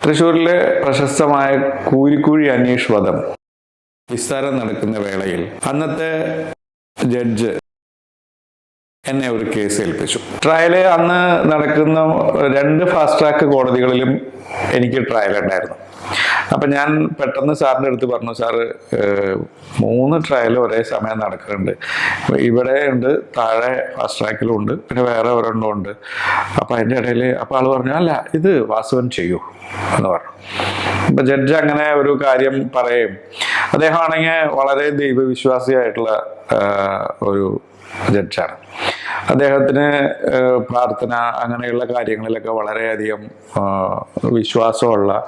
തൃശ്ശൂരിലെ പ്രശസ്തമായ കൂരിക്കുഴി അനീഷ് വധം വിസ്താരം നടക്കുന്ന വേളയിൽ അന്നത്തെ ജഡ്ജ് എന്നെ ഒരു കേസ് ഏൽപ്പിച്ചു. ട്രയൽ അന്ന് നടക്കുന്ന രണ്ട് ഫാസ്റ്റ് ട്രാക്ക് കോടതികളിലും എനിക്ക് ട്രയൽ ഉണ്ടായിരുന്നു. അപ്പൊ ഞാൻ പെട്ടെന്ന് സാറിന്റെ അടുത്ത് പറഞ്ഞു സാറ് മൂന്ന് ട്രയൽ ഒരേ സമയം നടക്കുന്നുണ്ട്. ഇവിടെ ഉണ്ട് താഴെ ഫാസ്റ്റ് ട്രാക്കിലും ഉണ്ട് പിന്നെ വേറെ ഒരെണ്ണം ഉണ്ട്. അപ്പൊ അതിന്റെ ഇടയിൽ അപ്പൊ ആൾ പറഞ്ഞു അല്ല ഇത് വാസുവൻ ചെയ്യൂ എന്ന് പറഞ്ഞു. അപ്പൊ ജഡ്ജ് അങ്ങനെ ഒരു കാര്യം പറയും. അദ്ദേഹം ആണെങ്കിൽ വളരെ ദൈവവിശ്വാസിയായിട്ടുള്ള ഒരു ജഡ്ജാണ്. അദ്ദേഹത്തിന് പ്രാർത്ഥന അങ്ങനെയുള്ള കാര്യങ്ങളിലൊക്കെ വളരെയധികം വിശ്വാസമുള്ള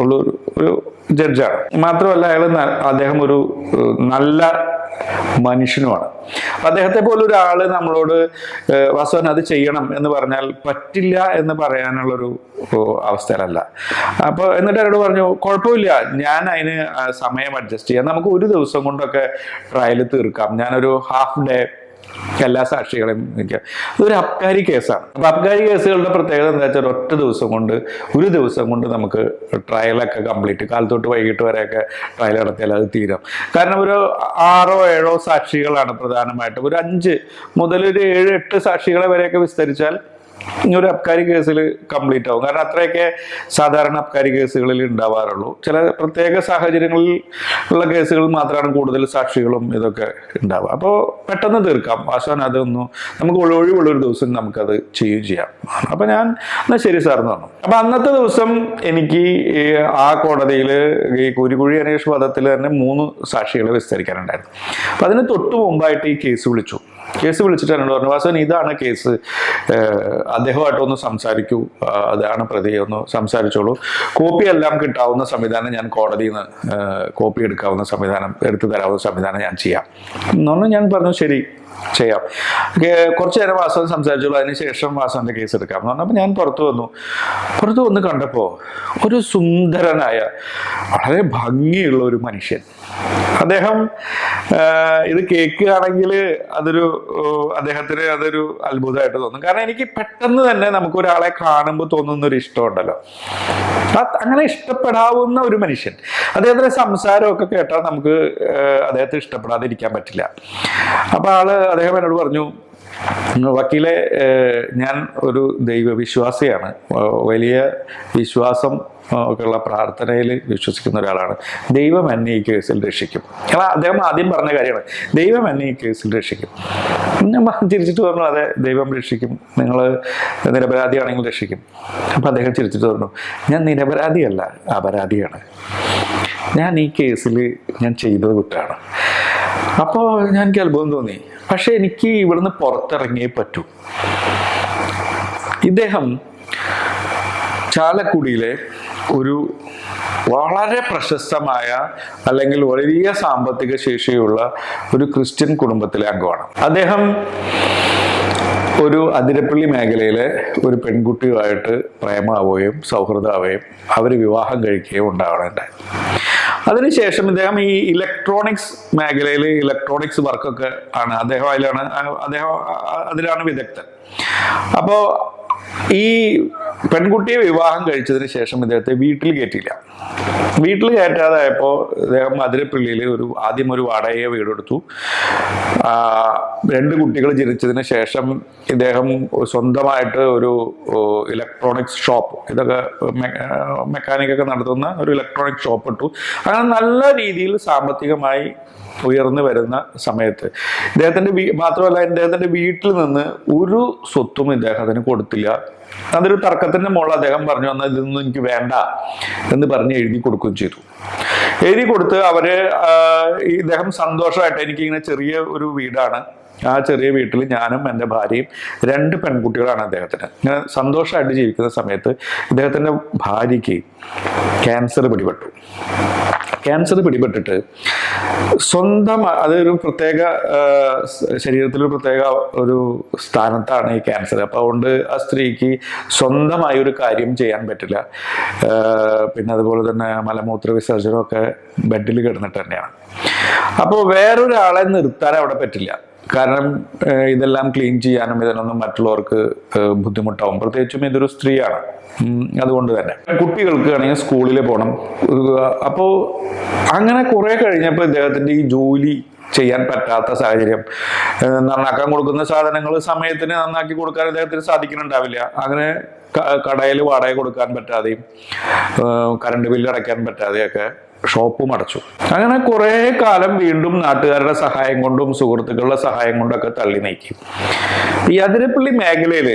ഒരു- ഒരു ജഡ്ജാണ്. മാത്രമല്ല അയാൾ അദ്ദേഹം ഒരു നല്ല മനുഷ്യനുമാണ്. അദ്ദേഹത്തെ പോലെ ഒരാൾ നമ്മളോട് ഏഹ്, അത് ചെയ്യണം എന്ന് പറഞ്ഞാൽ പറ്റില്ല എന്ന് പറയാനുള്ളൊരു അവസ്ഥയിലല്ല. അപ്പൊ എന്നിട്ട് അവരോട് പറഞ്ഞു കുഴപ്പമില്ല ഞാൻ അതിന് സമയം അഡ്ജസ്റ്റ് ചെയ്യാം. നമുക്ക് ഒരു ദിവസം കൊണ്ടൊക്കെ ട്രയൽ തീർക്കാം. ഞാനൊരു ഹാഫ് ഡേ എല്ലാ സാക്ഷികളെയും നിൽക്കുക. അതൊരു അബ്കാരി കേസാണ്. അപ്പൊ അബ്കാരി കേസുകളുടെ പ്രത്യേകത എന്താ വെച്ചാൽ ഒറ്റ ദിവസം കൊണ്ട് ഒരു ദിവസം കൊണ്ട് നമുക്ക് ട്രയലൊക്കെ കംപ്ലീറ്റ് കാലത്തോട്ട് വൈകിട്ട് വരെയൊക്കെ ട്രയൽ നടത്തിയാൽ അത് തീരാം. കാരണം ഒരു ആറോ ഏഴോ സാക്ഷികളാണ് പ്രധാനമായിട്ടും. ഒരു അഞ്ച് മുതൽ ഒരു ഏഴ് എട്ട് സാക്ഷികളെ വരെയൊക്കെ വിസ്തരിച്ചാൽ ഈ ഒരു അബ്കാരി കേസിൽ കംപ്ലീറ്റ് ആവും. കാരണം അത്രയൊക്കെ സാധാരണ അബ്കാരി കേസുകളിൽ ഉണ്ടാവാറുള്ളൂ. ചില പ്രത്യേക സാഹചര്യങ്ങളിൽ ഉള്ള കേസുകൾ മാത്രമാണ് കൂടുതൽ സാക്ഷികളും ഇതൊക്കെ ഉണ്ടാവുക. അപ്പോൾ പെട്ടെന്ന് തീർക്കാം. വാസവൻ അതൊന്നും നമുക്ക് ഒഴിവുള്ള ഒരു ദിവസം നമുക്കത് ചെയ്യുകയും ചെയ്യാം. അപ്പോൾ ഞാൻ എന്നാൽ ശരി സാർ എന്ന് പറഞ്ഞു. അപ്പോൾ അന്നത്തെ ദിവസം എനിക്ക് ആ കോടതിയിൽ ഈ കുരുകുഴി അന്വേഷണ പദത്തിൽ തന്നെ മൂന്ന് സാക്ഷികളെ വിസ്തരിക്കാനുണ്ടായിരുന്നു. അപ്പം അതിന് തൊട്ട് മുമ്പായിട്ട് ഈ കേസ് വിളിച്ചു. കേസ് വിളിച്ചിട്ടാണ് പറഞ്ഞു വാസവൻ ഇതാണ് കേസ്. അദ്ദേഹമായിട്ടൊന്ന് സംസാരിക്കൂ. അതാണ് പ്രതി ഒന്ന് സംസാരിച്ചോളൂ. കോപ്പി എല്ലാം കിട്ടാവുന്ന സംവിധാനം ഞാൻ കോടതിയിൽ നിന്ന് കോപ്പി എടുക്കാവുന്ന സംവിധാനം എടുത്തു തരാവുന്ന സംവിധാനം ഞാൻ ചെയ്യാം. എന്നൊന്ന് ഞാൻ പറഞ്ഞു ശരി. ചെയ്യാം. കുറച്ചു നേരം വാസവൻ സംസാരിച്ചോളൂ. അതിനുശേഷം വാസവന്റെ കേസ് എടുക്കാം എന്ന് പറഞ്ഞപ്പോൾ ഞാൻ പുറത്തു വന്നു. പുറത്തു വന്ന് കണ്ടപ്പോൾ ഒരു സുന്ദരനായ വളരെ ഭംഗിയുള്ള ഒരു മനുഷ്യൻ. അദ്ദേഹം ഇത് കേൾക്കുകയാണെങ്കിൽ അതൊരു അദ്ദേഹത്തിന് അതൊരു അത്ഭുതമായിട്ട് തോന്നും. കാരണം എനിക്ക് പെട്ടെന്ന് തന്നെ നമുക്ക് ഒരാളെ കാണുമ്പോൾ തോന്നുന്ന ഒരു ഇഷ്ടമുണ്ടല്ലോ അങ്ങനെ ഇഷ്ടപ്പെടാവുന്ന ഒരു മനുഷ്യൻ. അദ്ദേഹത്തിന്റെ സംസാരമൊക്കെ കേട്ടാൽ നമുക്ക് അദ്ദേഹത്തെ ഇഷ്ടപ്പെടാതിരിക്കാൻ പറ്റില്ല. അപ്പൊ ആൾ അദ്ദേഹം എന്നോട് പറഞ്ഞു വക്കീലെ ഞാൻ ഒരു ദൈവവിശ്വാസിയാണ്. വലിയ വിശ്വാസം ഒക്കെ ഒക്കെയുള്ള പ്രാർത്ഥനയിൽ വിശ്വസിക്കുന്ന ഒരാളാണ്. ദൈവം എന്നെ ഈ കേസിൽ രക്ഷിക്കും. കാരണം അദ്ദേഹം ആദ്യം പറഞ്ഞ കാര്യമാണ്. ദൈവം എന്നെ ഈ കേസിൽ രക്ഷിക്കും. ഞാൻ ചിരിച്ചിട്ട് പറഞ്ഞു അതെ ദൈവം രക്ഷിക്കും. നിങ്ങൾ നിരപരാധിയാണെങ്കിൽ രക്ഷിക്കും. അപ്പം അദ്ദേഹം ചിരിച്ചിട്ട് പറഞ്ഞു ഞാൻ നിരപരാധിയല്ല അപരാധിയാണ്. ഞാൻ ഈ കേസിൽ ഞാൻ ചെയ്തത് കുറ്റാണ്. അപ്പോൾ ഞാൻ എനിക്ക് അത്ഭുതം തോന്നി. പക്ഷെ എനിക്ക് ഇവിടുന്ന് പുറത്തിറങ്ങിയേ പറ്റൂ. ഇദ്ദേഹം ചാലക്കുടിയിലെ ഒരു വളരെ പ്രശസ്തമായ അല്ലെങ്കിൽ വലിയ സാമ്പത്തിക ശേഷിയുള്ള ഒരു ക്രിസ്ത്യൻ കുടുംബത്തിലെ അംഗമാണ്. അദ്ദേഹം ഒരു അതിരപ്പള്ളി മേഖലയിലെ ഒരു പെൺകുട്ടിയുമായിട്ട് പ്രേമാവുകയും സൗഹൃദമാവുകയും അവർ വിവാഹം കഴിക്കുകയും ഉണ്ടാവണുണ്ടായി അതിനുശേഷം ഇദ്ദേഹം ഈ ഇലക്ട്രോണിക്സ് മേഖലയിൽ ഇലക്ട്രോണിക്സ് വർക്കൊക്കെ ആണ്. അദ്ദേഹം അതിലാണ് അദ്ദേഹം അതിലാണ് വിദഗ്ധൻ. അപ്പോൾ ഈ പെൺകുട്ടിയെ വിവാഹം കഴിച്ചതിന് ശേഷം ഇദ്ദേഹത്തെ വീട്ടിൽ കയറ്റിയില്ല. വീട്ടിൽ കയറ്റാതായപ്പോൾ അദ്ദേഹം മധുരപ്പള്ളിയിൽ ഒരു ആദ്യം ഒരു വാടകയെ വീടെടുത്തു. രണ്ട് കുട്ടികൾ ജനിച്ചതിന് ശേഷം ഇദ്ദേഹം സ്വന്തമായിട്ട് ഒരു ഇലക്ട്രോണിക്സ് ഷോപ്പ് ഇതൊക്കെ മെക്കാനിക്കൊക്കെ നടത്തുന്ന ഒരു ഇലക്ട്രോണിക് ഷോപ്പ് ഇട്ടു. അങ്ങനെ നല്ല രീതിയിൽ സാമ്പത്തികമായി ഉയർന്നു വരുന്ന സമയത്ത്. ഇദ്ദേഹത്തിന്റെ വീ മാത്രമല്ല ഇദ്ദേഹത്തിന്റെ വീട്ടിൽ നിന്ന് ഒരു സ്വത്തും ഇദ്ദേഹത്തിന് കൊടുത്തില്ല. അതൊരു തർക്കത്തിന്റെ മുകളിൽ അദ്ദേഹം പറഞ്ഞു എന്നാൽ ഇതൊന്നും എനിക്ക് വേണ്ട എന്ന് പറഞ്ഞ് എഴുതി കൊടുക്കുകയും ചെയ്തു. എഴുതി കൊടുത്ത് അവർ ഇദ്ദേഹം സന്തോഷമായിട്ട് എനിക്കിങ്ങനെ ചെറിയ ഒരു വീടാണ്. ആ ചെറിയ വീട്ടിൽ ഞാനും എന്റെ ഭാര്യയും രണ്ട് പെൺകുട്ടികളാണ് അദ്ദേഹത്തിന്. ഇങ്ങനെ സന്തോഷമായിട്ട് ജീവിക്കുന്ന സമയത്ത് ഇദ്ദേഹത്തിന്റെ ഭാര്യയ്ക്ക് ക്യാൻസർ പിടിപെട്ടു. ക്യാൻസർ പിടിപെട്ടിട്ട് സ്വന്തം അതൊരു പ്രത്യേക ശരീരത്തിൽ പ്രത്യേക ഒരു സ്ഥാനത്താണ് ഈ ക്യാൻസർ അപ്പോൾ അതുകൊണ്ട് ആ സ്ത്രീക്ക് സ്വന്തമായി ഒരു കാര്യം ചെയ്യാൻ പറ്റില്ല. പിന്നെ അതുപോലെ തന്നെ മലമൂത്ര വിസർജനമൊക്കെ ബെഡിൽ കിടന്നിട്ട് തന്നെയാണ്. അപ്പോൾ വേറൊരാളെ നിർത്താൻ അവിടെ പറ്റില്ല. കാരണം ഇതെല്ലാം ക്ലീൻ ചെയ്യാനും ഇതിനൊന്നും മറ്റുള്ളവർക്ക് ബുദ്ധിമുട്ടാവും. പ്രത്യേകിച്ചും ഇതൊരു സ്ത്രീയാണ്. അതുകൊണ്ട് തന്നെ. കുട്ടികൾക്ക് ആണെങ്കിൽ സ്കൂളിൽ പോകണം അപ്പോൾ അങ്ങനെ കുറെ കഴിഞ്ഞപ്പോൾ ഇദ്ദേഹത്തിന്റെ ഈ ജോലി ചെയ്യാൻ പറ്റാത്ത സാഹചര്യം നന്നാക്കാൻ കൊടുക്കുന്ന സാധനങ്ങൾ സമയത്തിന് നന്നാക്കി കൊടുക്കാൻ അദ്ദേഹത്തിന് സാധിക്കുന്നുണ്ടാവില്ല. അങ്ങനെ കടയിൽ വാടക കൊടുക്കാൻ പറ്റാതെയും കറണ്ട് ബില്ല് അടയ്ക്കാൻ പറ്റാതെയൊക്കെ ഷോപ്പും അടച്ചു. അങ്ങനെ കുറേ കാലം വീണ്ടും നാട്ടുകാരുടെ സഹായം കൊണ്ടും സുഹൃത്തുക്കളുടെ സഹായം കൊണ്ടൊക്കെ തള്ളി നീക്കി. ഈ അതിരപ്പള്ളി മേഖലയിൽ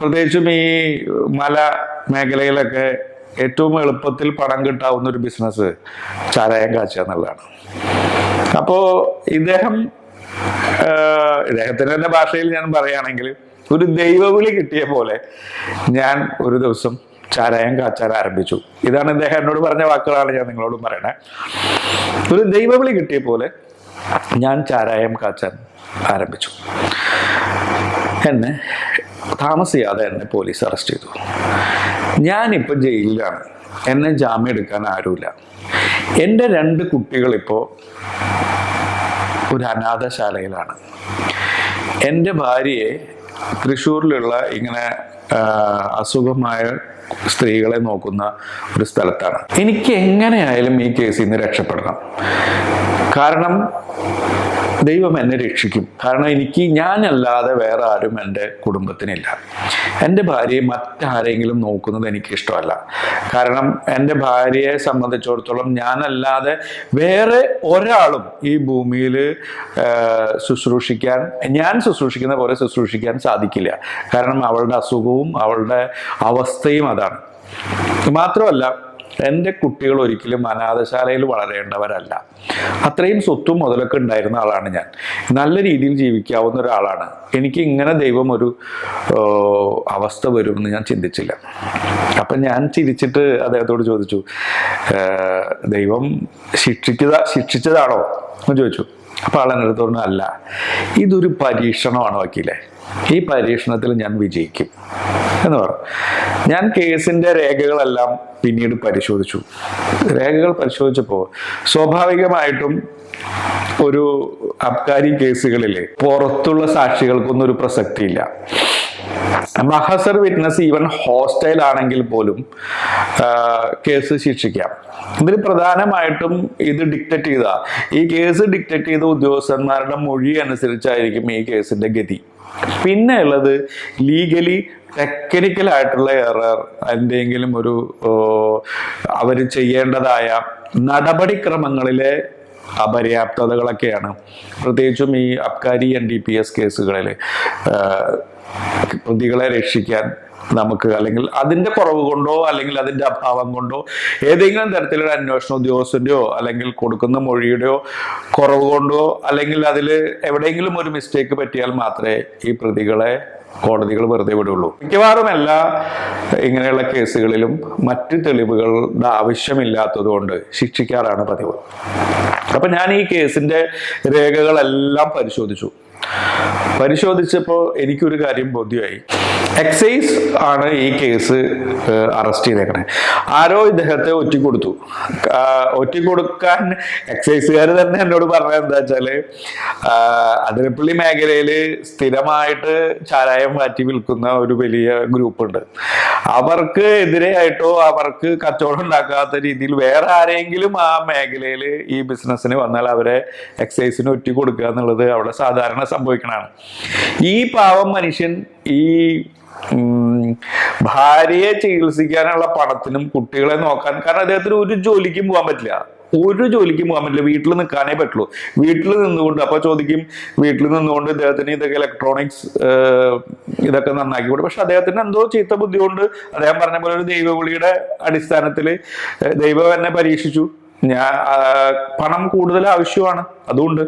പ്രത്യേകിച്ചും ഈ മല മേഖലയിലൊക്കെ ഏറ്റവും എളുപ്പത്തിൽ പണം കിട്ടാവുന്ന ഒരു ബിസിനസ് ചാരായം കാച്ചുക എന്നുള്ളതാണ്. അപ്പോ ഇദ്ദേഹം ഇദ്ദേഹത്തിന്റെ തന്നെ ഭാഷയിൽ ഞാൻ പറയുകയാണെങ്കിൽ ഒരു ദൈവവിളി കിട്ടിയ പോലെ ഞാൻ ഒരു ദിവസം ചാരായം കാച്ചാൻ ആരംഭിച്ചു. ഇതാണ് ഇദ്ദേഹം എന്നോട് പറഞ്ഞ വാക്കുകളാണ് ഞാൻ നിങ്ങളോടും പറയണേ. ഒരു ദൈവവിളി കിട്ടിയ പോലെ ഞാൻ ചാരായം കാച്ചാൻ ആരംഭിച്ചു. എന്നെ താമസിയാതെ എന്നെ പോലീസ് അറസ്റ്റ് ചെയ്തു. ഞാനിപ്പോൾ ജയിലിലാണ്. എന്നെ ജാമ്യം എടുക്കാൻ ആരുമില്ല. എന്റെ രണ്ട് കുട്ടികളിപ്പോൾ ഒരു അനാഥശാലയിലാണ്. എന്റെ ഭാര്യയെ തൃശ്ശൂരിലുള്ള ഇങ്ങനെ അസുഖമായ സ്ത്രീകളെ നോക്കുന്ന ഒരു സ്ഥലത്താണ്. എനിക്ക് എങ്ങനെയായാലും ഈ കേസിൽ നിന്ന് രക്ഷപ്പെടണം. കാരണം ദൈവം എന്നെ രക്ഷിക്കും. കാരണം എനിക്ക് ഞാനല്ലാതെ വേറെ ആരും എന്റെ കുടുംബത്തിനില്ല. എന്റെ ഭാര്യയെ മറ്റാരെങ്കിലും നോക്കുന്നത് എനിക്ക് ഇഷ്ടമല്ല. കാരണം എന്റെ ഭാര്യയെ സംബന്ധിച്ചിടത്തോളം ഞാനല്ലാതെ വേറെ ഒരാളും ഈ ഭൂമിയിൽ ശുശ്രൂഷിക്കാൻ ഞാൻ ശുശ്രൂഷിക്കുന്ന പോലെ ശുശ്രൂഷിക്കാൻ സാധിക്കില്ല. കാരണം അവളുടെ അസുഖവും അവളുടെ അവസ്ഥയും അതാണ്. മാത്രമല്ല എന്റെ കുട്ടികൾ ഒരിക്കലും അനാഥശാലയിൽ വളരേണ്ടവരല്ല. അത്രയും സ്വത്തും മുതലൊക്കെ ഉണ്ടായിരുന്ന ആളാണ് ഞാൻ. നല്ല രീതിയിൽ ജീവിക്കാവുന്ന ഒരാളാണ്. എനിക്ക് ഇങ്ങനെ ദൈവം ഒരു അവസ്ഥ വരുമെന്ന് ഞാൻ ചിന്തിച്ചില്ല. അപ്പം ഞാൻ ചിരിച്ചിട്ട് അദ്ദേഹത്തോട് ചോദിച്ചു ദൈവം ശിക്ഷിക്കുക ശിക്ഷിച്ചതാണോ? എന്ന് ചോദിച്ചു. അപ്പോൾ ആൾ എന്റെ അല്ല. ഇതൊരു പരീക്ഷണമാണ് വക്കീലെ. ഈ പരീക്ഷണത്തിൽ ഞാൻ വിജയിക്കും എന്ന് പറഞ്ഞു. ഞാൻ കേസിന്റെ രേഖകളെല്ലാം പിന്നീട് പരിശോധിച്ചു. രേഖകൾ പരിശോധിച്ചപ്പോൾ സ്വാഭാവികമായിട്ടും ഒരു അബ്കാരി കേസുകളിൽ പുറത്തുള്ള സാക്ഷികൾക്കൊന്നും ഒരു പ്രസക്തിയില്ല. മഹസർ വിറ്റ്നസ് ഈവൻ ഹോസ്റ്റൈൽ ആണെങ്കിൽ പോലും കേസ് ശിക്ഷിക്കാം. ഇതിൽ പ്രധാനമായിട്ടും ഇത് ഡിക്റ്റേറ്റ് ചെയ്ത. ഈ കേസ് ഡിക്റ്റേറ്റ് ചെയ്ത ഉദ്യോഗസ്ഥന്മാരുടെ മൊഴി അനുസരിച്ചായിരിക്കും ഈ കേസിന്റെ ഗതി. പിന്നെ ഉള്ളത് ലീഗലി ടെക്നിക്കൽ ആയിട്ടുള്ള എറർ എന്തെങ്കിലും ഒരു അവർ ചെയ്യേണ്ടതായ നടപടിക്രമങ്ങളിലെ അപര്യാപ്തതകളൊക്കെയാണ്. പ്രത്യേകിച്ചും ഈ അബ്കാരി എൻ ഡി പി എസ് കേസുകളിൽ പ്രതികളെ രക്ഷിക്കാൻ നമുക്ക് അല്ലെങ്കിൽ അതിന്റെ കുറവ് കൊണ്ടോ അല്ലെങ്കിൽ അതിന്റെ അഭാവം കൊണ്ടോ ഏതെങ്കിലും തരത്തിലുള്ള അന്വേഷണ ഉദ്യോഗസ്ഥന്റെയോ അല്ലെങ്കിൽ കൊടുക്കുന്ന മൊഴിയുടെയോ കുറവ് കൊണ്ടോ അല്ലെങ്കിൽ അതിൽ എവിടെയെങ്കിലും ഒരു മിസ്റ്റേക്ക് പറ്റിയാൽ മാത്രമേ ഈ പ്രതികളെ കോടതികൾ വെറുതെ വിടുള്ളൂ. മിക്കവാറും എല്ലാ ഇങ്ങനെയുള്ള കേസുകളിലും മറ്റ് തെളിവുകളുടെ ആവശ്യമില്ലാത്തത് കൊണ്ട് ശിക്ഷിക്കാറാണ് പതിവ്. അപ്പൊ ഞാൻ ഈ കേസിന്റെ രേഖകളെല്ലാം പരിശോധിച്ചു. പരിശോധിച്ചപ്പോൾ എനിക്കൊരു കാര്യം ബോധ്യമായി. എക്സൈസ് ആണ് ഈ കേസ് അറസ്റ്റ് ചെയ്തേക്കണേ. ആരോ ഇദ്ദേഹത്തെ ഒറ്റിക്കൊടുത്തു. ഒറ്റിക്കൊടുക്കാൻ എക്സൈസുകാർ തന്നെ എന്നോട് പറഞ്ഞത് എന്താ വെച്ചാൽ അതിരപ്പള്ളി മേഖലയിൽ സ്ഥിരമായിട്ട് ചാരായം മാറ്റി വിൽക്കുന്ന ഒരു വലിയ ഗ്രൂപ്പ് ഉണ്ട് അവർക്ക് എതിരെയായിട്ടോ അവർക്ക് കച്ചവടം ഉണ്ടാക്കാത്ത രീതിയിൽ വേറെ ആരെങ്കിലും ആ മേഖലയിൽ ഈ ബിസിനസ്സിന് വന്നാൽ അവരെ എക്സൈസിന് ഒറ്റി കൊടുക്കുക എന്നുള്ളത് അവിടെ സാധാരണ സംഭവിക്കണതാണ്. ഈ പാവം മനുഷ്യൻ ഈ ഭാര്യയെ ചികിത്സിക്കാനുള്ള പണത്തിനും കുട്ടികളെ നോക്കാൻ കാരണം അദ്ദേഹത്തിന് ഒരു ജോലിക്കും പോകാൻ പറ്റില്ല. ഒരു ജോലിക്കും പോകാൻ പറ്റില്ല. വീട്ടിൽ നിൽക്കാനേ പറ്റുള്ളൂ. വീട്ടിൽ നിന്നുകൊണ്ട് അപ്പൊ ചോദിക്കും വീട്ടിൽ നിന്നുകൊണ്ട് ഇദ്ദേഹത്തിന് ഇതൊക്കെ ഇലക്ട്രോണിക്സ് ഇതൊക്കെ നന്നാക്കി കൊടുക്കും. പക്ഷെ അദ്ദേഹത്തിന് എന്തോ ചീത്ത ബുദ്ധി കൊണ്ട് അദ്ദേഹം പറഞ്ഞ പോലെ ഒരു ദൈവവിളിയുടെ അടിസ്ഥാനത്തിൽ ദൈവം എന്നെ പരീക്ഷിച്ചു. ഞാൻ പണം കൂടുതൽ ആവശ്യമാണ്. അതുകൊണ്ട്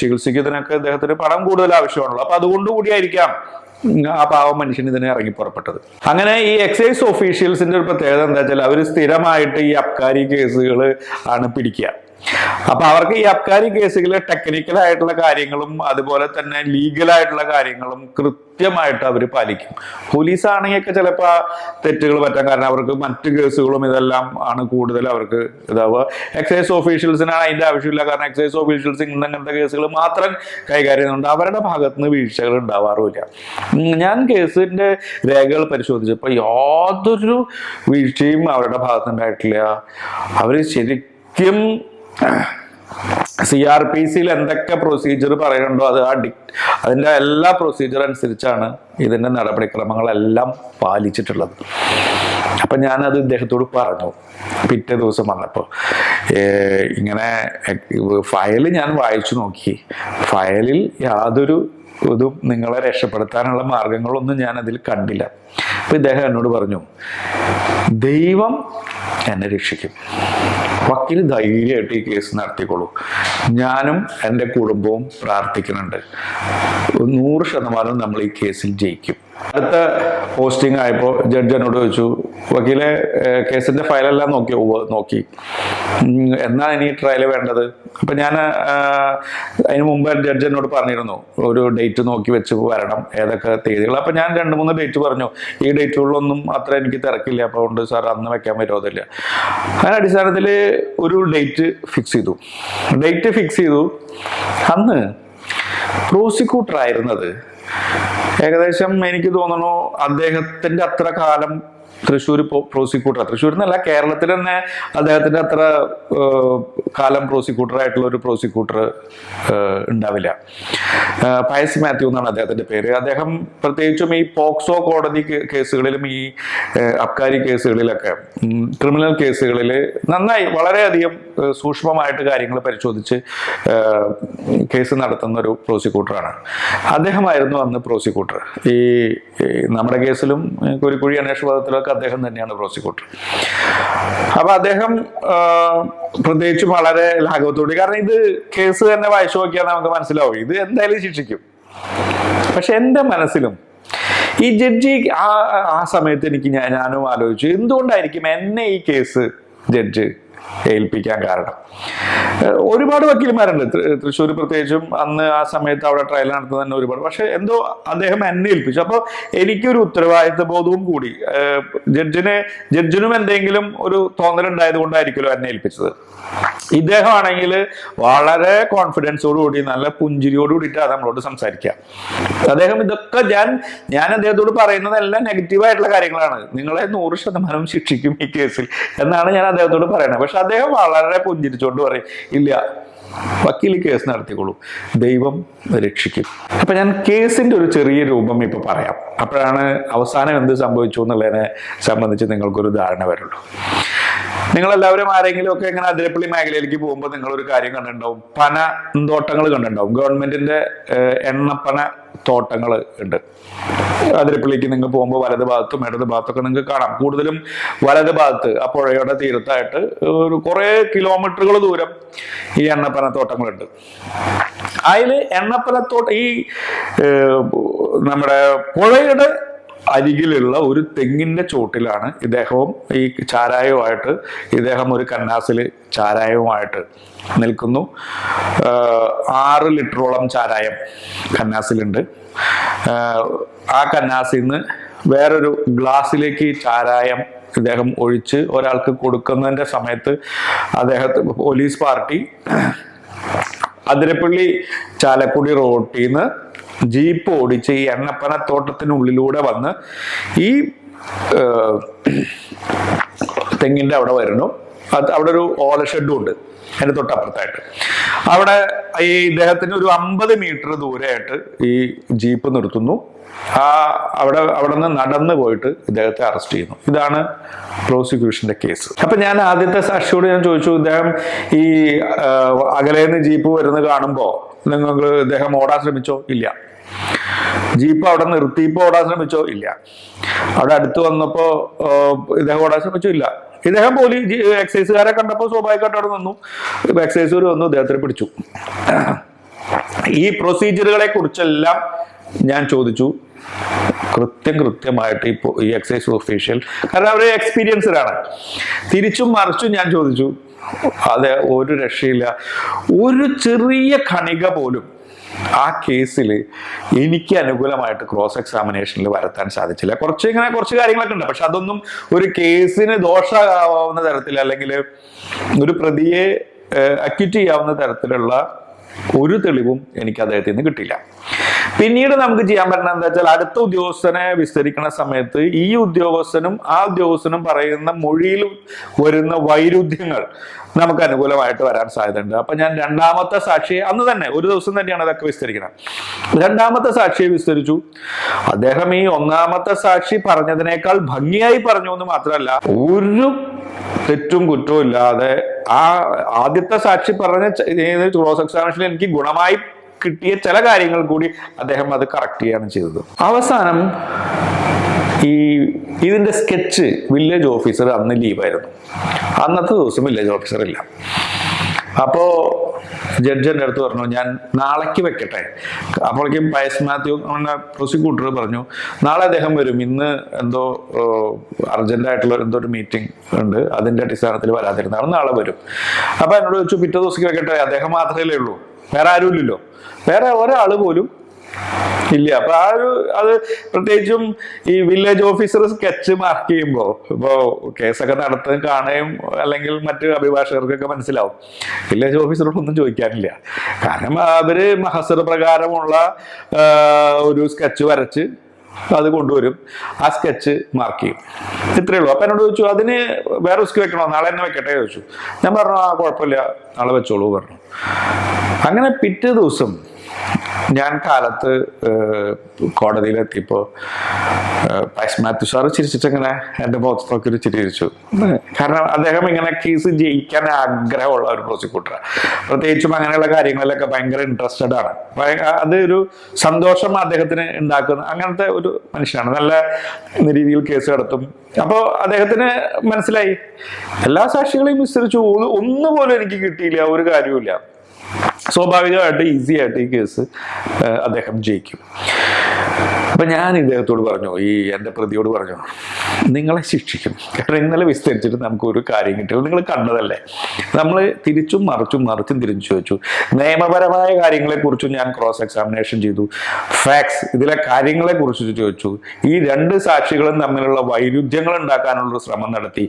ചികിത്സിക്കുന്നതിനൊക്കെ അദ്ദേഹത്തിന് പണം കൂടുതൽ ആവശ്യമാണല്ലോ അപ്പൊ അതുകൊണ്ട് കൂടിയായിരിക്കാം ആ പാവം മനുഷ്യൻ ഇതിനെ ഇറങ്ങി പുറപ്പെട്ടത്. അങ്ങനെ ഈ എക്സൈസ് ഓഫീഷ്യൽസിന്റെ ഒരു പ്രത്യേകത എന്താ വെച്ചാൽ അവർ സ്ഥിരമായിട്ട് ഈ അബ്കാരി കേസുകൾ ആണ് പിടിക്കുക. അപ്പൊ അവർക്ക് ഈ അബ്കാരി കേസുകളിൽ ടെക്നിക്കൽ ആയിട്ടുള്ള കാര്യങ്ങളും അതുപോലെ തന്നെ ലീഗൽ ആയിട്ടുള്ള കാര്യങ്ങളും കൃത്യമായിട്ട് അവർ പാലിക്കും. പോലീസ് ആണെങ്കിലൊക്കെ ചിലപ്പോൾ തെറ്റുകൾ പറ്റാൻ കാരണം അവർക്ക് മറ്റ് കേസുകളും ഇതെല്ലാം ആണ് കൂടുതൽ അവർക്ക് ഇതാവുക. എക്സൈസ് ഓഫീഷ്യൽസിനാണ് അതിന്റെ ആവശ്യമില്ല. കാരണം എക്സൈസ് ഓഫീഷ്യൽസ് ഇന്ന് അങ്ങനത്തെ കേസുകൾ മാത്രം കൈകാര്യം ചെയ്യുന്നുണ്ട്. അവരുടെ ഭാഗത്ത് നിന്ന് വീഴ്ചകൾ ഉണ്ടാവാറുമില്ല. ഞാൻ കേസിന്റെ രേഖകൾ പരിശോധിച്ചപ്പോൾ യാതൊരു വീഴ്ചയും അവരുടെ ഭാഗത്തുണ്ടായിട്ടില്ല അവർ ശരിക്കും സി ആർ പി സിയിൽ എന്തൊക്കെ പ്രൊസീജിയർ പറയുന്നുണ്ടോ അത് ആ ഡി അതിന്റെ എല്ലാ പ്രൊസീജിയർ അനുസരിച്ചാണ് ഇതിന്റെ നടപടിക്രമങ്ങളെല്ലാം പാലിച്ചിട്ടുള്ളത്. അപ്പം ഞാനത് ഇദ്ദേഹത്തോട് പറഞ്ഞു. പിറ്റേ ദിവസം വന്നപ്പോൾ ഇങ്ങനെ ഫയൽ ഞാൻ വായിച്ചു നോക്കി. ഫയലിൽ യാതൊരു ഇതും നിങ്ങളെ രക്ഷപ്പെടുത്താനുള്ള മാർഗങ്ങളൊന്നും ഞാൻ അതിൽ കണ്ടില്ല. അപ്പം ഇദ്ദേഹം എന്നോട് പറഞ്ഞു ദൈവം എന്നെ രക്ഷിക്കും. വക്കീൽ ധൈര്യമായിട്ട് ഈ കേസ് നടത്തിക്കോളൂ. ഞാനും എന്റെ കുടുംബവും പ്രാർത്ഥിക്കുന്നുണ്ട്. നൂറ് ശതമാനം നമ്മൾ ഈ കേസിൽ ജയിക്കും. അടുത്ത പോസ്റ്റിംഗ് ആയപ്പോൾ ജഡ്ജ് എന്നോട് ചോദിച്ചു വക്കീലെ കേസിന്റെ ഫയലെല്ലാം നോക്കി നോക്കി. എന്നാ ഇനി ട്രയൽ വേണ്ടത്? അപ്പൊ ഞാൻ അതിന് മുമ്പ് ജഡ്ജ് എന്നോട് പറഞ്ഞിരുന്നു ഒരു ഡേറ്റ് നോക്കി വെച്ച് വരണം ഏതൊക്കെ തീയതികൾ. അപ്പൊ ഞാൻ രണ്ട് മൂന്ന് ഡേറ്റ് പറഞ്ഞു. ഈ ഡേറ്റുകളിലൊന്നും അത്ര എനിക്ക് തിരക്കില്ല അപ്പോൾ കൊണ്ട് സാർ അന്ന് വെക്കാൻ പറ്റുമതില്ല അങ്ങനെ അടിസ്ഥാനത്തിൽ ഒരു ഡേറ്റ് ഫിക്സ് ചെയ്തു. ഡേറ്റ് ഫിക്സ് ചെയ്തു. അന്ന് പ്രോസിക്യൂട്ടർ ആയിരുന്നത് ഏകദേശം എനിക്ക് തോന്നുന്നു അദ്ദേഹത്തിന്റെ അത്ര കാലം തൃശ്ശൂർ പ്രോസിക്യൂട്ടർ തൃശ്ശൂർ എന്നല്ല കേരളത്തിൽ തന്നെ അദ്ദേഹത്തിന്റെ അത്ര കാലം പ്രോസിക്യൂട്ടറായിട്ടുള്ള ഒരു പ്രോസിക്യൂട്ടർ ഉണ്ടാവില്ല. പയസ് മാത്യു എന്നാണ് അദ്ദേഹത്തിന്റെ പേര്. അദ്ദേഹം പ്രത്യേകിച്ചും ഈ പോക്സോ കോടതി കേസുകളിലും ഈ അബ്കാരി കേസുകളിലൊക്കെ ക്രിമിനൽ കേസുകളിൽ നന്നായി വളരെയധികം സൂക്ഷ്മമായിട്ട് കാര്യങ്ങൾ പരിശോധിച്ച് കേസ് നടത്തുന്ന ഒരു പ്രോസിക്യൂട്ടറാണ്. അദ്ദേഹമായിരുന്നു അന്ന് പ്രോസിക്യൂട്ടർ. ഈ നമ്മുടെ കേസിലും കുരിക്കുഴി അന്വേഷണ പദത്തിലൊക്കെ അദ്ദേഹം തന്നെയാണ് പ്രോസിക്യൂട്ടർ. അപ്പൊ അദ്ദേഹം പ്രത്യേകിച്ച് വളരെ ലാഘവത്തോടെ കാരണം ഇത് കേസ് തന്നെ വായിച്ചു നോക്കിയാൽ നമുക്ക് മനസ്സിലാവും. ഇത് എന്തായാലും ശിക്ഷിക്കും. പക്ഷെ എന്റെ മനസ്സിലും ഈ ജഡ്ജി ആ ആ സമയത്ത് എനിക്ക് ഞാൻ ഞാനും ആലോചിച്ചു എന്തുകൊണ്ടായിരിക്കും എന്നെ ഈ കേസ് ജഡ്ജ് ഏൽപ്പിക്കാൻ കാരണം. ഒരുപാട് വക്കീൽമാരുണ്ട് തൃശ്ശൂർ പ്രത്യേകിച്ചും അന്ന് ആ സമയത്ത് അവിടെ ട്രയൽ നടത്തുന്ന തന്നെ ഒരുപാട്. പക്ഷെ എന്തോ അദ്ദേഹം എന്നെ ഏൽപ്പിച്ചു. അപ്പോൾ എനിക്കൊരു ഉത്തരവാദിത്വ ബോധവും കൂടി. ജഡ്ജിനെ ജഡ്ജിന് ജഡ്ജിനും എന്തെങ്കിലും ഒരു തോന്നലുണ്ടായത് കൊണ്ടായിരിക്കുമല്ലോ എന്നെ ഏൽപ്പിച്ചത്. ഇദ്ദേഹമാണെങ്കിൽ വളരെ കോൺഫിഡൻസോടുകൂടി നല്ല പുഞ്ചിരിയോട് കൂടിയിട്ട് നമ്മളോട് സംസാരിക്കുക. അദ്ദേഹം ഇതൊക്കെ ഞാൻ ഞാൻ അദ്ദേഹത്തോട് പറയുന്നതെല്ലാം നെഗറ്റീവായിട്ടുള്ള കാര്യങ്ങളാണ്. നിങ്ങളെ നൂറ് ശതമാനം ശിക്ഷിക്കും ഈ കേസിൽ എന്നാണ് ഞാൻ അദ്ദേഹത്തോട് പറയുന്നത് പക്ഷെ അദ്ദേഹം വളരെ പുഞ്ചിരിച്ചുകൊണ്ട് പറയും ഇല്ല വക്കീൽ കേസ് നടത്തിക്കോളൂ. ദൈവം രക്ഷിക്കും. അപ്പൊ ഞാൻ കേസിന്റെ ഒരു ചെറിയ രൂപം ഇപ്പൊ പറയാം. അപ്പോഴാണ് അവസാനം എന്ത് സംഭവിച്ചു എന്നുള്ളതിനെ സംബന്ധിച്ച് നിങ്ങൾക്കൊരു ധാരണ വരുള്ളൂ. നിങ്ങളെല്ലാവരും ആരെങ്കിലും ഒക്കെ ഇങ്ങനെ അതിരപ്പള്ളി മേഖലയിലേക്ക് പോകുമ്പോൾ നിങ്ങൾ ഒരു കാര്യം കണ്ടിട്ടുണ്ടാവും. പന തോട്ടങ്ങൾ കണ്ടിട്ടുണ്ടാവും. ഗവൺമെന്റിന്റെ എണ്ണപ്പന തോട്ടങ്ങൾ ഉണ്ട്. അതിരപ്പള്ളിക്ക് നിങ്ങൾ പോകുമ്പോൾ വലത് ഭാഗത്തും ഇടത് ഭാഗത്തൊക്കെ നിങ്ങൾക്ക് കാണാം. കൂടുതലും വലത് ഭാഗത്ത് ആ പുഴയുടെ തീരത്തായിട്ട് ഒരു കുറേ കിലോമീറ്ററുകൾ ദൂരം ഈ എണ്ണപ്പന തോട്ടങ്ങളുണ്ട്. അതിൽ എണ്ണപ്പനത്തോട്ടം ഈ നമ്മുടെ പുഴയുടെ അരികിലുള്ള ഒരു തെങ്ങിന്റെ ചോട്ടിലാണ് ഇദ്ദേഹവും ഈ ചാരായവുമായിട്ട് ഇദ്ദേഹം ഒരു കന്നാസിൽ ചാരായവുമായിട്ട് നിൽക്കുന്നു. ആറ് ലിറ്ററോളം ചാരായം കന്നാസിലുണ്ട് ആ കന്നാസിൽ നിന്ന് വേറൊരു ഗ്ലാസ്സിലേക്ക് ചാരായം ഇദ്ദേഹം ഒഴിച്ച് ഒരാൾക്ക് കൊടുക്കുന്നതിന്റെ സമയത്ത് അദ്ദേഹത്തെ പോലീസ് പാർട്ടി അതിരപ്പള്ളി ചാലക്കുടി റോട്ടിൽ നിന്ന് ജീപ്പ് ഓടിച്ച് ഈ എണ്ണപ്പനത്തോട്ടത്തിനുള്ളിലൂടെ വന്ന് ഈ തെങ്ങിന്റെ അവിടെ വരുന്നു. അത് അവിടെ ഒരു ഓല ഷെഡും ഉണ്ട് അതിന്റെ തൊട്ടപ്പുറത്തായിട്ട്. അവിടെ ഈ ഇദ്ദേഹത്തിന് ഒരു അമ്പത് മീറ്റർ ദൂരെയായിട്ട് ഈ ജീപ്പ് നിർത്തുന്നു. ആ അവിടെ അവിടെ നിന്ന് നടന്നു പോയിട്ട് ഇദ്ദേഹത്തെ അറസ്റ്റ് ചെയ്യുന്നു. ഇതാണ് പ്രോസിക്യൂഷന്റെ കേസ്. അപ്പൊ ഞാൻ ആദ്യത്തെ സാക്ഷിയോട് ഞാൻ ചോദിച്ചു ഇദ്ദേഹം ഈ അകലേന്ന് ജീപ്പ് വരുന്നത് കാണുമ്പോൾ നിങ്ങൾ ഇദ്ദേഹം ഓടാൻ ശ്രമിച്ചോ? ഇല്ല. ജീപ്പ് അവിടെ നിർത്തിയപ്പോ ഓടാൻ ശ്രമിച്ചോ? ഇല്ല. അവിടെ അടുത്ത് വന്നപ്പോ ഇദ്ദേഹം ഓടാൻ ശ്രമിച്ചോ? ഇല്ല. ഇദ്ദേഹം പോലീസ് എക്സൈസുകാരെ കണ്ടപ്പോൾ സ്വാഭാവികമായിട്ട് അവിടെ നിന്നു. എക്സൈസുകാർ വന്നു ഇദ്ദേഹത്തിനെ പിടിച്ചു. ഈ പ്രൊസീജിയറുകളെ കുറിച്ചെല്ലാം ഞാൻ ചോദിച്ചു. കൃത്യം കൃത്യമായിട്ട് പോ- ഈ എക്സൈസ് ഒഫീഷ്യൽ കാരണം അവരെ എക്സ്പീരിയൻസ്ഡാണ്. തിരിച്ചും മറിച്ചും ഞാൻ ചോദിച്ചു. അതെ ഒരു രക്ഷയില്ല. ഒരു ചെറിയ കണിക പോലും ആ കേസിൽ എനിക്ക് അനുകൂലമായിട്ട് ക്രോസ് എക്സാമിനേഷനിൽ വരത്താൻ സാധിച്ചില്ല. കുറച്ച് ഇങ്ങനെ കുറച്ച് കാര്യങ്ങളൊക്കെ ഉണ്ട്. പക്ഷെ അതൊന്നും ഒരു കേസിന് ദോഷമാവുന്ന തരത്തിൽ അല്ലെങ്കിൽ ഒരു പ്രതിയെ അക്യൂറ്റ് ചെയ്യാവുന്ന തരത്തിലുള്ള ഒരു തെളിവും എനിക്ക് അദ്ദേഹത്തിൽ നിന്ന് കിട്ടില്ല പിന്നീട് നമുക്ക് ചെയ്യാൻ പറ്റുന്ന എന്താ വെച്ചാൽ അടുത്ത ഉദ്യോഗസ്ഥനെ വിസ്തരിക്കുന്ന സമയത്ത് ഈ ഉദ്യോഗസ്ഥനും ആ ഉദ്യോഗസ്ഥനും പറയുന്ന മൊഴിയിൽ വരുന്ന വൈരുദ്ധ്യങ്ങൾ നമുക്ക് അനുകൂലമായിട്ട് വരാൻ സാധ്യതയുണ്ട്. അപ്പൊ ഞാൻ രണ്ടാമത്തെ സാക്ഷിയെ അന്ന് തന്നെ ഒരു ദിവസം തന്നെയാണ് അതൊക്കെ വിസ്തരിക്കുന്നത് രണ്ടാമത്തെ സാക്ഷിയെ വിസ്തരിച്ചു. അദ്ദേഹം ഈ ഒന്നാമത്തെ സാക്ഷി പറഞ്ഞതിനേക്കാൾ ഭംഗിയായി പറഞ്ഞു എന്ന് മാത്രമല്ല ഒരു തെറ്റും കുറ്റവും ഇല്ലാതെ ആ ആദ്യത്തെ സാക്ഷി പറഞ്ഞ ക്രോസ് എക്സാമിനേഷനിൽ എനിക്ക് ഗുണമായി കിട്ടിയ ചില കാര്യങ്ങൾ കൂടി അദ്ദേഹം അത് കറക്റ്റ് ചെയ്യാണ് ചെയ്തത്. അവസാനം ഈ ഇതിന്റെ സ്കെച്ച് വില്ലേജ് ഓഫീസർ അന്ന് ലീവായിരുന്നു അന്നത്തെ ദിവസം വില്ലേജ് ഓഫീസർ ഇല്ല. അപ്പോ ജഡ്ജ് എന്റെ അടുത്ത് പറഞ്ഞു ഞാൻ നാളേക്ക് വെക്കട്ടെ. അപ്പോഴേക്കും പയസ് മാത്യു എന്ന പ്രോസിക്യൂട്ടർ പറഞ്ഞു നാളെ അദ്ദേഹം വരും. ഇന്ന് എന്തോ അർജന്റായിട്ടുള്ള എന്തോ ഒരു മീറ്റിംഗ് ഉണ്ട്. അതിന്റെ അടിസ്ഥാനത്തിൽ വരാതിരുന്നാണ് നാളെ വരും. അപ്പൊ എന്നോട് ചോദിച്ചു പിറ്റേ ദിവസം വെക്കട്ടെ. അദ്ദേഹം മാത്രമേ ഉള്ളൂ. വേറെ ആരുമില്ലല്ലോ. വേറെ ഒരാൾ പോലും ഇല്ല അപ്പൊ ആ ഒരു അത് പ്രത്യേകിച്ചും ഈ വില്ലേജ് ഓഫീസർ സ്കെച്ച് മാർക്ക് ചെയ്യുമ്പോൾ ഇപ്പോ കേസൊക്കെ നടത്തുകയും കാണുകയും അല്ലെങ്കിൽ മറ്റ് അഭിഭാഷകർക്കൊക്കെ മനസ്സിലാവും. വില്ലേജ് ഓഫീസറോട് ഒന്നും ചോദിക്കാനില്ല കാരണം അവർ മഹസർ പ്രകാരമുള്ള ഒരു സ്കെച്ച് വരച്ച് അത് കൊണ്ടുവരും. ആ സ്കെച്ച് മാർക്ക് ചെയ്യും. ഇത്രയേ ഉള്ളൂ. അപ്പൊ എന്നോട് ചോദിച്ചു അതിന് വേറെ ഉസ്ക് വെക്കണോ? നാളെ തന്നെ വെക്കട്ടെ? ചോദിച്ചു. ഞാൻ പറഞ്ഞു ആ കുഴപ്പമില്ല. നാളെ വെച്ചോളൂ പറഞ്ഞു. അങ്ങനെ പിറ്റേ ദിവസം ഞാൻ കാലത്ത് കോടതിയിലെത്തിയപ്പോ പൈസ് മാത്യു ചിരിച്ചിട്ടിങ്ങനെ എന്റെ മുഖത്തൊക്കെ ഒരു ചിരി ചിരിച്ചു. കാരണം അദ്ദേഹം ഇങ്ങനെ കേസ് ജയിക്കാൻ ആഗ്രഹമുള്ള ഒരു പ്രോസിക്യൂട്ടറാണ് പ്രത്യേകിച്ചും അങ്ങനെയുള്ള കാര്യങ്ങളിലൊക്കെ ഭയങ്കര ഇൻട്രസ്റ്റഡ് ആണ്. അത് ഒരു സന്തോഷം അദ്ദേഹത്തിന് ഉണ്ടാക്കുന്ന അങ്ങനത്തെ ഒരു മനുഷ്യനാണ്. നല്ല രീതിയിൽ കേസ് നടത്തും അപ്പോൾ അദ്ദേഹത്തിന് മനസ്സിലായി എല്ലാ സാക്ഷികളെയും വിസ്തരിച്ചു ഒന്നുപോലും എനിക്ക് കിട്ടിയില്ല ഒരു കാര്യവുമില്ല. സ്വാഭാവികമായിട്ട് ഈസി ആയിട്ട് ഈ കേസ് അദ്ദേഹം ജയിക്കും. അപ്പൊ ഞാൻ ഇദ്ദേഹത്തോട് പറഞ്ഞു ഈ എന്റെ പ്രതിയോട് പറഞ്ഞു നിങ്ങളെ ശിക്ഷിക്കും. കാരണം ഇന്നലെ വിസ്തരിച്ചിട്ട് നമുക്ക് ഒരു കാര്യം കിട്ടില്ല നിങ്ങൾ കണ്ടതല്ലേ? നമ്മൾ തിരിച്ചും മറിച്ചും മറിച്ചും തിരിച്ചു ചോദിച്ചു നിയമപരമായ കാര്യങ്ങളെ കുറിച്ചും ഞാൻ ക്രോസ് എക്സാമിനേഷൻ ചെയ്തു. ഫാക്സ് ഇതിലെ കാര്യങ്ങളെ കുറിച്ച് ചോദിച്ചു. ഈ രണ്ട് സാക്ഷികളും തമ്മിലുള്ള വൈരുദ്ധ്യങ്ങൾ ഉണ്ടാക്കാനുള്ള ശ്രമം നടത്തി.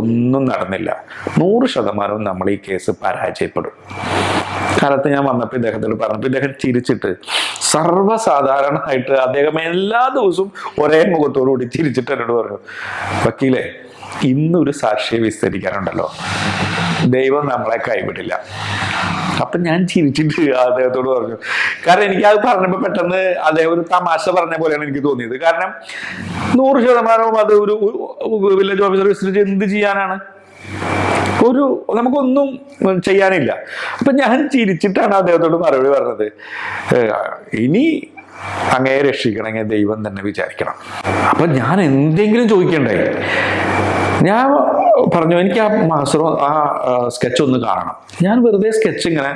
ഒന്നും നടന്നില്ല. നൂറ് ശതമാനവും നമ്മൾ ഈ കേസ് പരാജയപ്പെടും. കാലത്ത് ഞാൻ വന്നപ്പോൾ ഇദ്ദേഹത്തോട് പറഞ്ഞപ്പോൾ ഇദ്ദേഹം ചിരിച്ചിട്ട് സർവസാധാരണമായിട്ട് അദ്ദേഹം എല്ലാ ദിവസവും ഒരേ മുഖത്തോടു കൂടി ചിരിച്ചിട്ട് എന്നോട് പറഞ്ഞു വക്കീലെ ഇന്നൊരു സാക്ഷിയെ വിസ്തരിക്കാനുണ്ടല്ലോ. ദൈവം നമ്മളെ കൈവിടില്ല. അപ്പൊ ഞാൻ ചിരിച്ചിട്ട് അദ്ദേഹത്തോട് പറഞ്ഞു. കാരണം എനിക്ക് അത് പറഞ്ഞപ്പോൾ പെട്ടെന്ന് അദ്ദേഹം ഒരു തമാശ പറഞ്ഞ പോലെയാണ് എനിക്ക് തോന്നിയത്. കാരണം നൂറ് ശതമാനവും അത് ഒരു വില്ലേജ് ഓഫീസർ വിസ്തരിച്ച് എന്ത് ചെയ്യാനാണ്? ഒരു നമുക്കൊന്നും ചെയ്യാനില്ല. അപ്പൊ ഞാൻ ചിരിച്ചിട്ടാണ് അദ്ദേഹത്തോട് മറുപടി പറഞ്ഞത്. ഇനി അങ്ങയെ രക്ഷിക്കണമെങ്കിൽ ദൈവം തന്നെ വിചാരിക്കണം. അപ്പൊ ഞാൻ എന്തെങ്കിലും ചോദിക്കണ്ടേ? ഞാൻ പറഞ്ഞു എനിക്ക് ആ മാസ്റ്റർ ആ സ്കെച്ച് ഒന്ന് കാണണം. ഞാൻ വെറുതെ സ്കെച്ച് ഇങ്ങനെ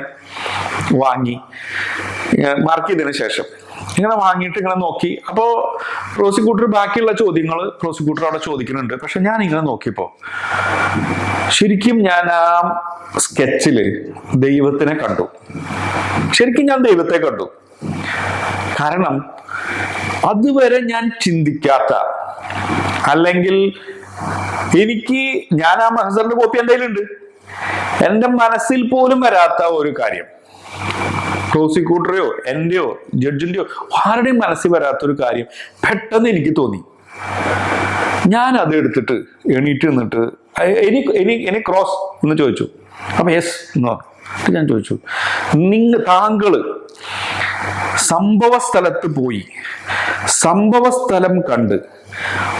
വാങ്ങി മാർക്ക് ചെയ്തതിന് ശേഷം. ഇങ്ങനെ വാങ്ങിയിട്ട് ഇങ്ങനെ നോക്കി. അപ്പോൾ പ്രോസിക്യൂട്ടർ ബാക്കിയുള്ള ചോദ്യങ്ങൾ പ്രോസിക്യൂട്ടർ അവിടെ ചോദിക്കുന്നുണ്ട്. പക്ഷെ ഞാൻ ഇങ്ങനെ നോക്കിയപ്പോ ശരിക്കും ഞാൻ ആ സ്കെച്ചിൽ ദൈവത്തിനെ കണ്ടു. ശരിക്കും ഞാൻ ദൈവത്തെ കണ്ടു. കാരണം അതുവരെ ഞാൻ ചിന്തിക്കാത്ത അല്ലെങ്കിൽ എനിക്ക് ഞാൻ ആ മഹസറിന്റെ കോപ്പി എന്റെ കയ്യിലുണ്ട്. എന്റെ മനസ്സിൽ പോലും വരാത്ത ഒരു കാര്യം. പ്രോസിക്യൂട്ടറെയോ എന്റെയോ ജഡ്ജിന്റെയോ ആരുടെയും മനസ്സിൽ വരാത്തൊരു കാര്യം പെട്ടെന്ന് എനിക്ക് തോന്നി. ഞാൻ അത് എടുത്തിട്ട് എണീറ്റ് നിന്നിട്ട് "എ- എനി എനി എനി ക്രോസ് എന്ന് ചോദിച്ചു. അപ്പൊ യെസ് എന്ന് പറഞ്ഞു. ഞാൻ ചോദിച്ചു നിങ്ങ താങ്കൾ സംഭവ സ്ഥലത്ത് പോയി സംഭവ സ്ഥലം കണ്ട്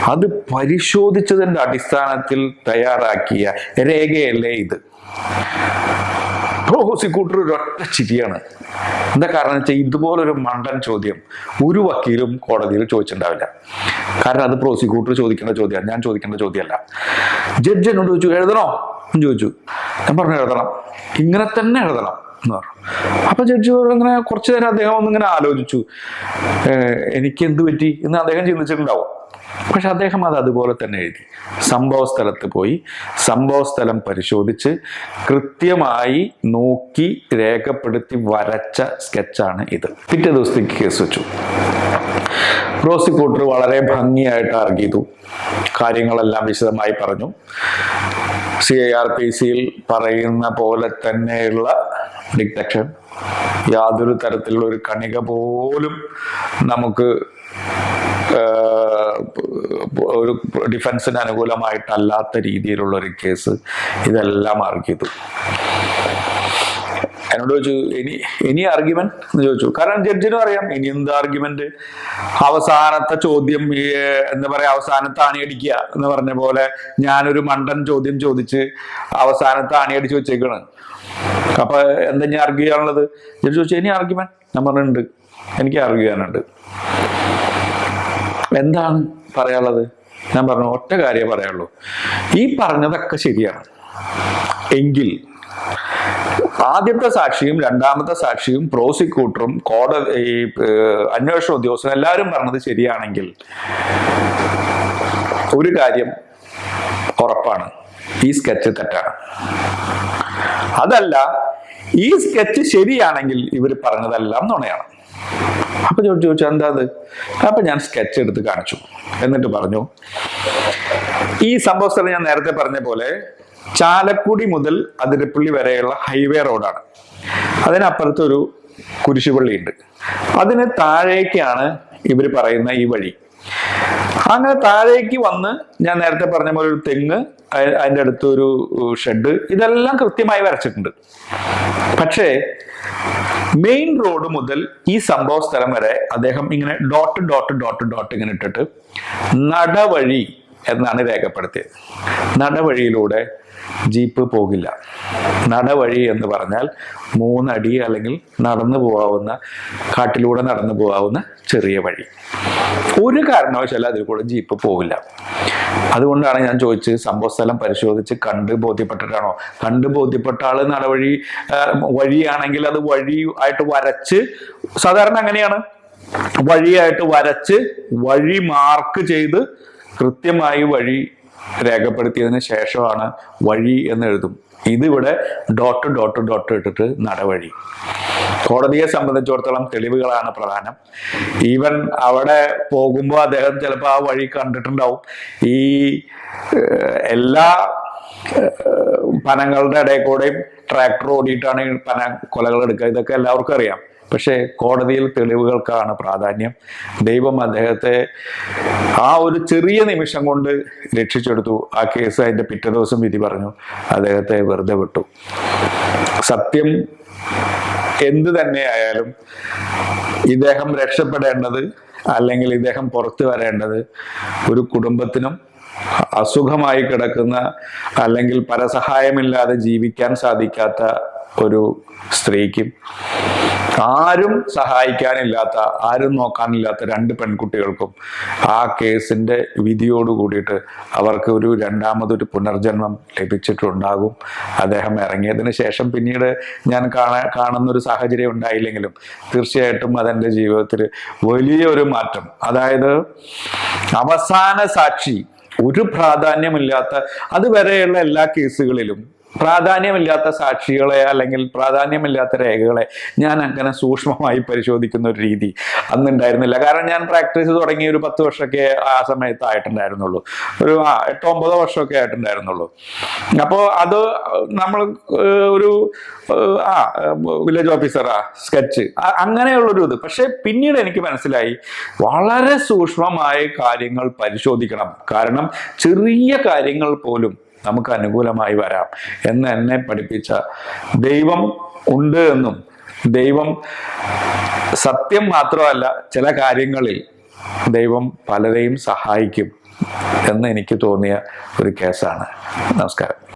അത് പരിശോധിച്ചതിന്റെ അടിസ്ഥാനത്തിൽ തയ്യാറാക്കിയ രേഖയല്ലേ ഇത്? പ്രോസിക്യൂട്ടർ ഒരൊറ്റ ചിരിയാണ്. എന്താ കാരണം വെച്ചാൽ ഇതുപോലൊരു മണ്ടൻ ചോദ്യം ഒരു വക്കീലും കോടതിയിൽ ചോദിച്ചിട്ടുണ്ടാവില്ല കാരണം അത് പ്രോസിക്യൂട്ടർ ചോദിക്കേണ്ട ചോദ്യമാണ് ഞാൻ ചോദിക്കേണ്ട ചോദ്യമല്ല ജഡ്ജ് എന്നോട് ചോദിച്ചു എഴുതണോ? ചോദിച്ചു. ഞാൻ പറഞ്ഞു എഴുതണം. ഇങ്ങനെ തന്നെ എഴുതണം. എന്ന് പറഞ്ഞു. അപ്പൊ ജഡ്ജി ഇങ്ങനെ കുറച്ചു നേരം അദ്ദേഹം ഒന്നിങ്ങനെ ആലോചിച്ചു. എനിക്ക് എന്ത് പറ്റി? എന്ന് അദ്ദേഹം ചിന്തിച്ചിട്ടുണ്ടാവും. പക്ഷെ അദ്ദേഹം അത് അതുപോലെ തന്നെ എഴുതി. സംഭവ സ്ഥലത്ത് പോയി സംഭവ സ്ഥലം പരിശോധിച്ച് കൃത്യമായി നോക്കി രേഖപ്പെടുത്തി വരച്ച സ്കെച്ചാണ് ഇത്. പിറ്റേ ദിവസത്തേക്ക് കേസ് വെച്ചു. പ്രോസിക്യൂട്ടർ വളരെ ഭംഗിയായിട്ട് ആർഗ് ചെയ്തു. കാര്യങ്ങളെല്ലാം വിശദമായി പറഞ്ഞു. സി ഐ ആർ പി സിയിൽ പറയുന്ന പോലെ തന്നെയുള്ള ഡിറ്റക്ഷൻ യാതൊരു തരത്തിലുള്ള ഒരു കണിക പോലും നമുക്ക് ഒരു ഡിഫൻസിന് അനുകൂലമായിട്ടല്ലാത്ത രീതിയിലുള്ള ഒരു കേസ് ഇതെല്ലാം ആർഗ് ചെയ്തു. എന്നോട് ചോദിച്ചു ഇനി ഇനി ആർഗ്യുമെന്റ് എന്ന് ചോദിച്ചു. കാരണം ജഡ്ജിനും അറിയാം ഇനി എന്ത് ആർഗ്യുമെന്റ് അവസാനത്തെ ചോദ്യം എന്താ പറയാ അവസാനത്തെ അണിയടിക്കുക എന്ന് പറഞ്ഞ പോലെ ഞാനൊരു മണ്ടൻ ചോദ്യം ചോദിച്ച് അവസാനത്തെ അണിയടിച്ച് വെച്ചേക്കാണ്. അപ്പൊ എന്താ ഞാൻ ആർഗ്യൂ ചെയ്യാനുള്ളത്? ജഡ്ജി ചോദിച്ചു ഇനി ആർഗ്യുമെന്റ് ഞാൻ പറഞ്ഞിട്ടുണ്ട്. എനിക്ക് ആർഗ്യൂ ചെയ്യാനുണ്ട്. എന്താണ് പറയാനുള്ളത്? ഞാൻ പറഞ്ഞു ഒറ്റ കാര്യമേ പറയാനുള്ളൂ. ഈ പറഞ്ഞതൊക്കെ ശരിയാണ്. എങ്കിൽ ആദ്യത്തെ സാക്ഷിയും രണ്ടാമത്തെ സാക്ഷിയും പ്രോസിക്യൂട്ടറും കോടതി ഈ അന്വേഷണ ഉദ്യോഗസ്ഥരും എല്ലാവരും പറഞ്ഞത് ശരിയാണെങ്കിൽ ഒരു കാര്യം ഉറപ്പാണ്. ഈ സ്കെച്ച് തെറ്റാണ്. അതല്ല ഈ സ്കെച്ച് ശരിയാണെങ്കിൽ ഇവർ പറഞ്ഞതെല്ലാം നുണയാണ്. അപ്പൊ ചോദിച്ചു ചോദിച്ചു എന്താ അത് അപ്പൊ ഞാൻ സ്കെച്ച് എടുത്ത് കാണിച്ചു. എന്നിട്ട് പറഞ്ഞു ഈ സംഭവ സ്ഥലം ഞാൻ നേരത്തെ പറഞ്ഞ പോലെ ചാലക്കുടി മുതൽ അതിരപ്പള്ളി വരെയുള്ള ഹൈവേ റോഡാണ്. അതിനപ്പുറത്തൊരു കുരിശുപള്ളി ഉണ്ട് അതിന് താഴേക്കാണ് ഇവർ പറയുന്ന ഈ വഴി. അങ്ങനെ താഴേക്ക് വന്ന് ഞാൻ നേരത്തെ പറഞ്ഞ പോലെ ഒരു തെങ്ങ് അതിന്റെ അടുത്ത് ഒരു ഷെഡ് ഇതെല്ലാം കൃത്യമായി വരച്ചിട്ടുണ്ട്. പക്ഷേ മെയിൻ റോഡ് മുതൽ ഈ സംഭവ സ്ഥലം വരെ അദ്ദേഹം ഇങ്ങനെ ഡോട്ട് ഡോട്ട് ഡോട്ട് ഡോട്ട് ഇങ്ങനെ ഇട്ടിട്ട് നടവഴി എന്നാണ് രേഖപ്പെടുത്തിയത്. നടവഴിയിലൂടെ ജീപ്പ് പോകില്ല. നടവഴി എന്ന് പറഞ്ഞാൽ മൂന്നടി അല്ലെങ്കിൽ നടന്നു പോകാവുന്ന കാട്ടിലൂടെ നടന്നു പോകാവുന്ന ചെറിയ വഴി. ഒരു കാരണവശാലും അതിൽ കൂടെ ജീപ്പ് പോകില്ല. അതുകൊണ്ടാണ് ഞാൻ ചോദിച്ച് സംഭവ സ്ഥലം പരിശോധിച്ച് കണ്ട് ബോധ്യപ്പെട്ടിട്ടാണോ? കണ്ട് ബോധ്യപ്പെട്ട ആൾ നടവഴി വഴിയാണെങ്കിൽ അത് വഴി ആയിട്ട് വരച്ച് സാധാരണ അങ്ങനെയാണ്. വഴിയായിട്ട് വരച്ച് വഴി മാർക്ക് ചെയ്ത് കൃത്യമായി വഴി രേഖപ്പെടുത്തിയതിന് ശേഷമാണ് വഴി എന്ന് എഴുതും. ഇതിവിടെ ഡോട്ട് ഡോട്ട് ഡോട്ട് ഇട്ടിട്ട് നടവഴി. കോടതിയെ സംബന്ധിച്ചിടത്തോളം തെളിവുകളാണ് പ്രധാനം. ഈവൻ അവിടെ പോകുമ്പോൾ അദ്ദേഹം ചിലപ്പോൾ ആ വഴി കണ്ടിട്ടുണ്ടാവും. ഈ എല്ലാ പനങ്ങളുടെ ഇടയിൽ കൂടെയും ട്രാക്ടർ ഓടിയിട്ടാണ് ഈ പന കൊലകൾ എടുക്കുക. ഇതൊക്കെ എല്ലാവർക്കും അറിയാം. പക്ഷേ കോടതിയിൽ തെളിവുകൾക്കാണ് പ്രാധാന്യം. ദൈവം അദ്ദേഹത്തെ ആ ഒരു ചെറിയ നിമിഷം കൊണ്ട് രക്ഷിച്ചെടുത്തു. ആ കേസ് അതിന്റെ പിറ്റേ ദിവസം വിധി പറഞ്ഞു. അദ്ദേഹത്തെ വെറുതെ വിട്ടു. സത്യം എന്ത് തന്നെ ആയാലും ഇദ്ദേഹം രക്ഷപ്പെടേണ്ടത് അല്ലെങ്കിൽ ഇദ്ദേഹം പുറത്തു വരേണ്ടത് ഒരു കുടുംബത്തിനും അസുഖമായി കിടക്കുന്ന അല്ലെങ്കിൽ പരസഹായമില്ലാതെ ജീവിക്കാൻ സാധിക്കാത്ത ഒരു സ്ത്രീക്കും ആരും സഹായിക്കാനില്ലാത്ത ആരും നോക്കാനില്ലാത്ത രണ്ട് പെൺകുട്ടികൾക്കും ആ കേസിന്റെ വിധിയോട് കൂടിയിട്ട് അവർക്ക് ഒരു രണ്ടാമതൊരു പുനർജന്മം ലഭിച്ചിട്ടുണ്ടാകും. അദ്ദേഹം ഇറങ്ങിയതിന് ശേഷം പിന്നീട് ഞാൻ കാണാ കാണുന്ന ഒരു സാഹചര്യം ഉണ്ടായില്ലെങ്കിലും തീർച്ചയായിട്ടും അതെന്റെ ജീവിതത്തിൽ വലിയൊരു മാറ്റം. അതായത് അവസാന സാക്ഷി ഒരു പ്രാധാന്യമില്ലാത്ത അതുവരെയുള്ള എല്ലാ കേസുകളിലും പ്രാധാന്യമില്ലാത്ത സാക്ഷികളെ അല്ലെങ്കിൽ പ്രാധാന്യമില്ലാത്ത രേഖകളെ ഞാൻ അങ്ങനെ സൂക്ഷ്മമായി പരിശോധിക്കുന്ന ഒരു രീതി അന്നുണ്ടായിരുന്നില്ല. കാരണം ഞാൻ പ്രാക്ടീസ് തുടങ്ങി ഒരു പത്ത് വർഷമൊക്കെ ആ സമയത്ത് ആയിട്ടുണ്ടായിരുന്നുള്ളൂ. ഒരു എട്ടോ ഒമ്പതോ വർഷമൊക്കെ ആയിട്ടുണ്ടായിരുന്നുള്ളൂ. അപ്പോൾ അത് നമ്മൾ ഒരു ആ വില്ലേജ് ഓഫീസറാ സ്കെച്ച് അങ്ങനെയുള്ളൊരു ഇത്. പക്ഷേ പിന്നീട് എനിക്ക് മനസ്സിലായി വളരെ സൂക്ഷ്മമായ കാര്യങ്ങൾ പരിശോധിക്കണം. കാരണം ചെറിയ കാര്യങ്ങൾ പോലും നമുക്ക് അനുകൂലമായി വരാം എന്ന് എന്നെ പഠിപ്പിച്ച ദൈവം ഉണ്ട് എന്നും ദൈവം സത്യം മാത്രമല്ല ചില കാര്യങ്ങളിൽ ദൈവം പലരെയും സഹായിക്കും എന്ന് എനിക്ക് തോന്നിയ ഒരു കേസാണ്. നമസ്കാരം.